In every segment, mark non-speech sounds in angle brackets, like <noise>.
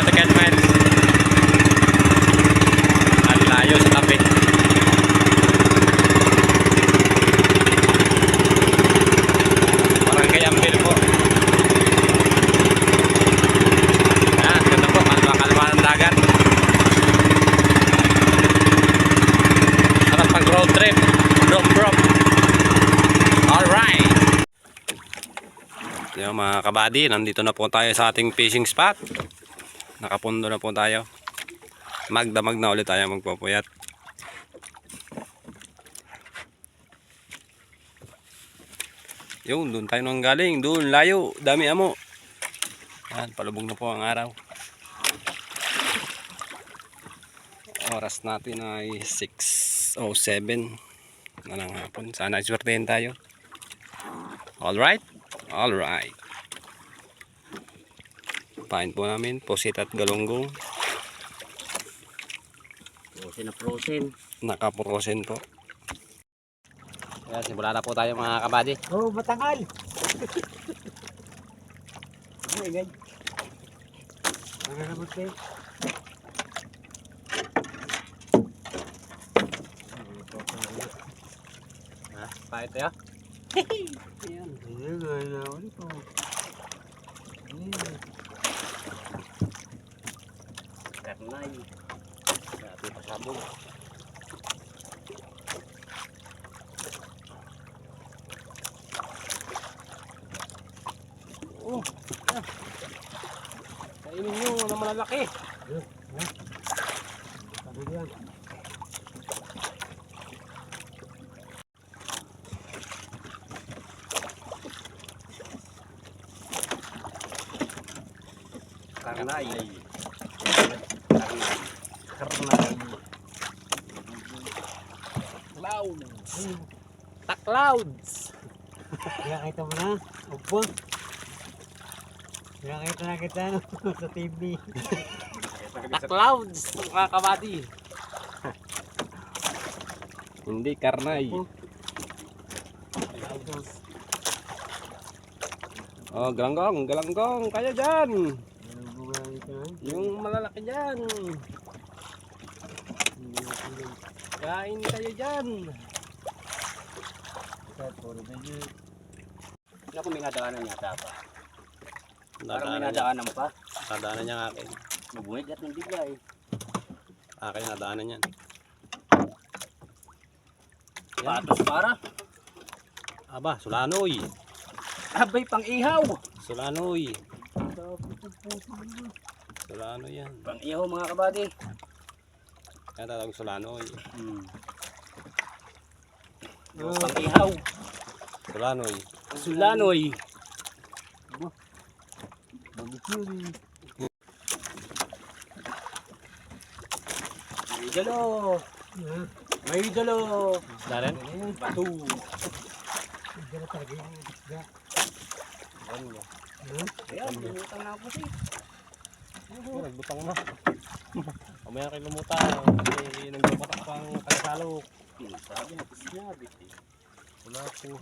another 10 miles. At layo sa tabi barangay Ambil po. Yan ganda po. Kalma kalma ng dagat. Sarap pag road trip. Drop drop. Alright yung mga kabady, nandito na po tayo sa ating fishing spot. Nakapundo na po tayo. Magdamag na ulit tayo magpapuyat. Yun, doon tayo nang galing. Doon, layo. Dami amo. Yan, palubog na po ang araw. Oras natin ay 6.07 na lang hapon. Sana iswertehin tayo. Alright? Alright. Pain po namin, pusit at galunggong. Frozen na frozen. Nakaprosen po. Kaya simula na po tayo mga kabady. Oh, matangal. Ingay? Naman kayo? Ha? Pain tayo? Ayan. Ayan, ayan. Ano ito? Ayan. Karnay. Grabe pasabog. Oh, ah. Kainin nyo na malalaki. Sabi yan. Karnay. Karnay. Karnay. Cloud. Ta-clouds. Nakakita mo na? Opo. Nakakita na kita no? <laughs> sa TV. Ta-clouds. Mga kabady. Hindi karnay. Oh, galanggong, galanggong. Kaya dyan. Yung malalaki dyan. Kain kayo dyan. Ano kung may nadaanan yata pa? Parang may Nadaanan pa. nadaanan niya akin. Mabuhay at ng bigla eh. Akin nadaanan yan. Patos para. Aba, sulanoy. Abay pang ihaw. Sulanoy. Sulano yan. Pang ihaw mga kabady. Kaya tatawag sulanoy. Hmm. Pang ihaw. Sulanoy. Sulanoy. May dalo. May dalo. Daren? Bato. Ayan, lumutang na ako si. Oh, nagbutang na. Mamaya kayo lumutang. Kasi nagpapatak pang kalisalok. Sabi na, sinabi. Wala po.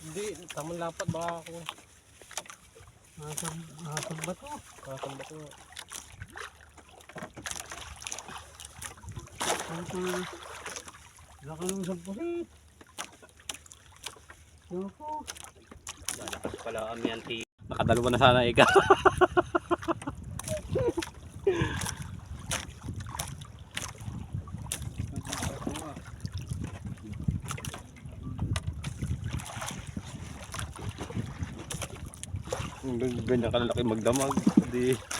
Hindi, tamang lapat baka ako. Asam ba to? Kakamba ko. Laki ng isang pusit. Yoko. Lalakas pala kami ang ti. Nakadalawa na sana ikaw. Ganyan kalalaki magdamag. Di.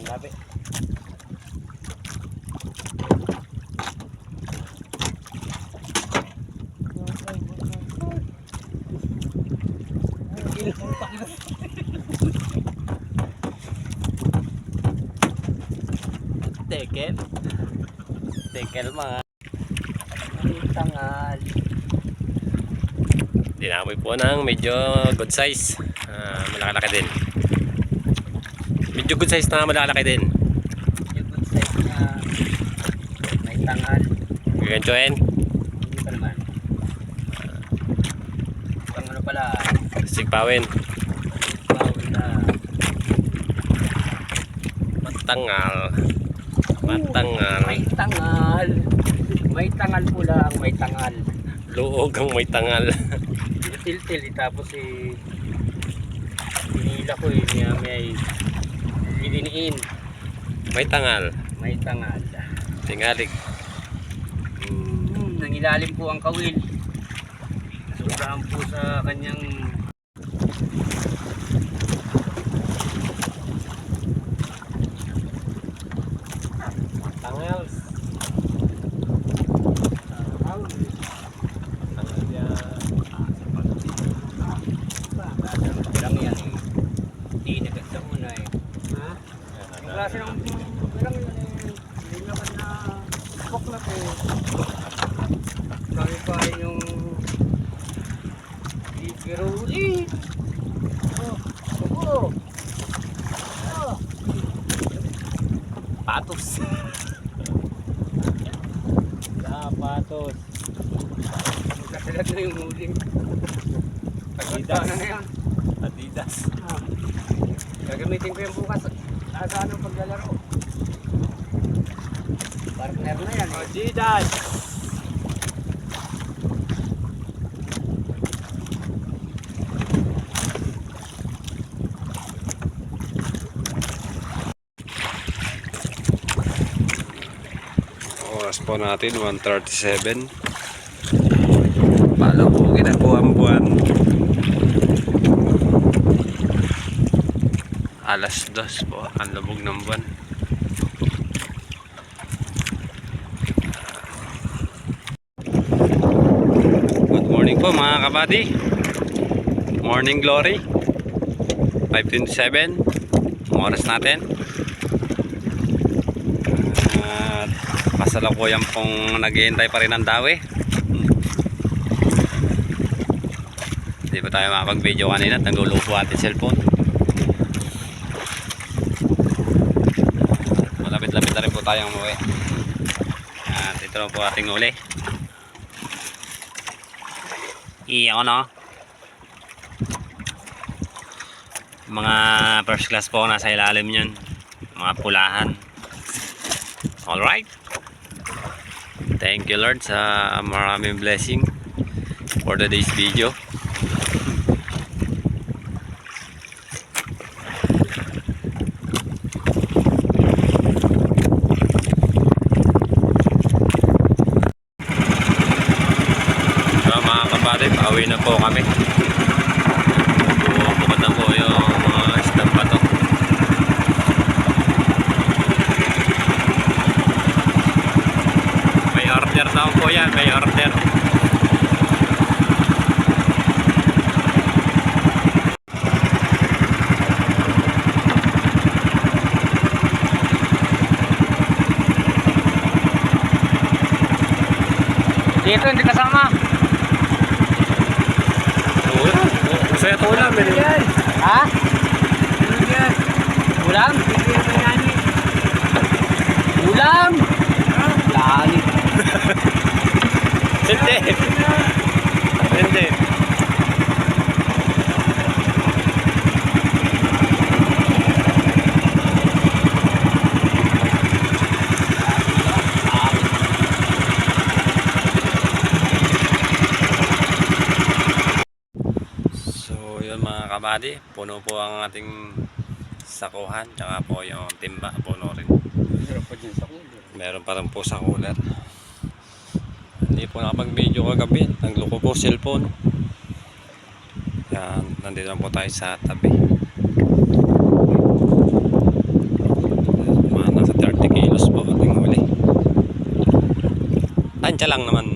Bulan nabi. Tekel. Tekel mga. Tangal. Dinamoy po ng medyo good size. Ah, malaki-laki din. Medyo good size na malaki din. Yung good size niya. May tangal. Ganchoen, Hindi pa naman. Pang ano pala. sigpawin, Bawal na. matangal. Matangal. May tangal. May tangal po lang. May tangal. Luog ang may tangal. Til-til. eh, Tapos eh. Pinila ko eh. May, may bidiniin. May tangal. May tangal. Tingalig. Hmm, nangilalim po ang kawil. Sobrang po sa kanyang Tangal. Tangal yan. lang yan eh. Hindi nagat sa una eh. Ha? Yung klase ng lang yan eh. Hindi naman na pok na po. Kami pa yung Ikiruli. Oh, oh. Oh. Patos. Patos. Kasalat na yung muling. Adidas. Ano na yan? Adidas. Ah. Gagamitin ko yung bukas. Asa ano paglalaro. Partner na yan eh. Adidas. Oras po natin, 1.37. Pala po ginagawa ang buwan. Alas dos po, ang lubog ng buwan. Good morning po mga kabady. Morning glory. 5.27. Ang oras natin. At kasalukuyan pong naghihintay pa rin ng dawi. Hindi pa tayo makapag-video kanina at nagulo po ating cellphone. Malapit-lapit na rin po tayong umuwi. At ito na po ating uli. Iyan ko no. Mga first class po nasa ilalim yun. Mga pulahan. Alright. Thank you Lord sa maraming blessing for today's video. Mga kabady, pauwi na po kami. Bukod na po yung mga isdang bato. May order daw po yan, may order. Dito hindi kasama. Ulam, masaya to ulam. eh. Ha? Yan? Ulam? Ulam? Lali. Hindi. Hindi. So yun mga kabady, puno po ang ating sakuhan, tsaka po yung timba, puno rin. Sarap pa dyan sa kulo. Meron pa rin po sa cooler. Hindi po nakapag-video kagabi. Nagloko po cellphone. Yan, nandito na po tayo sa tabi. Mga nasa 30 kilos po ating huli. Tansya lang naman.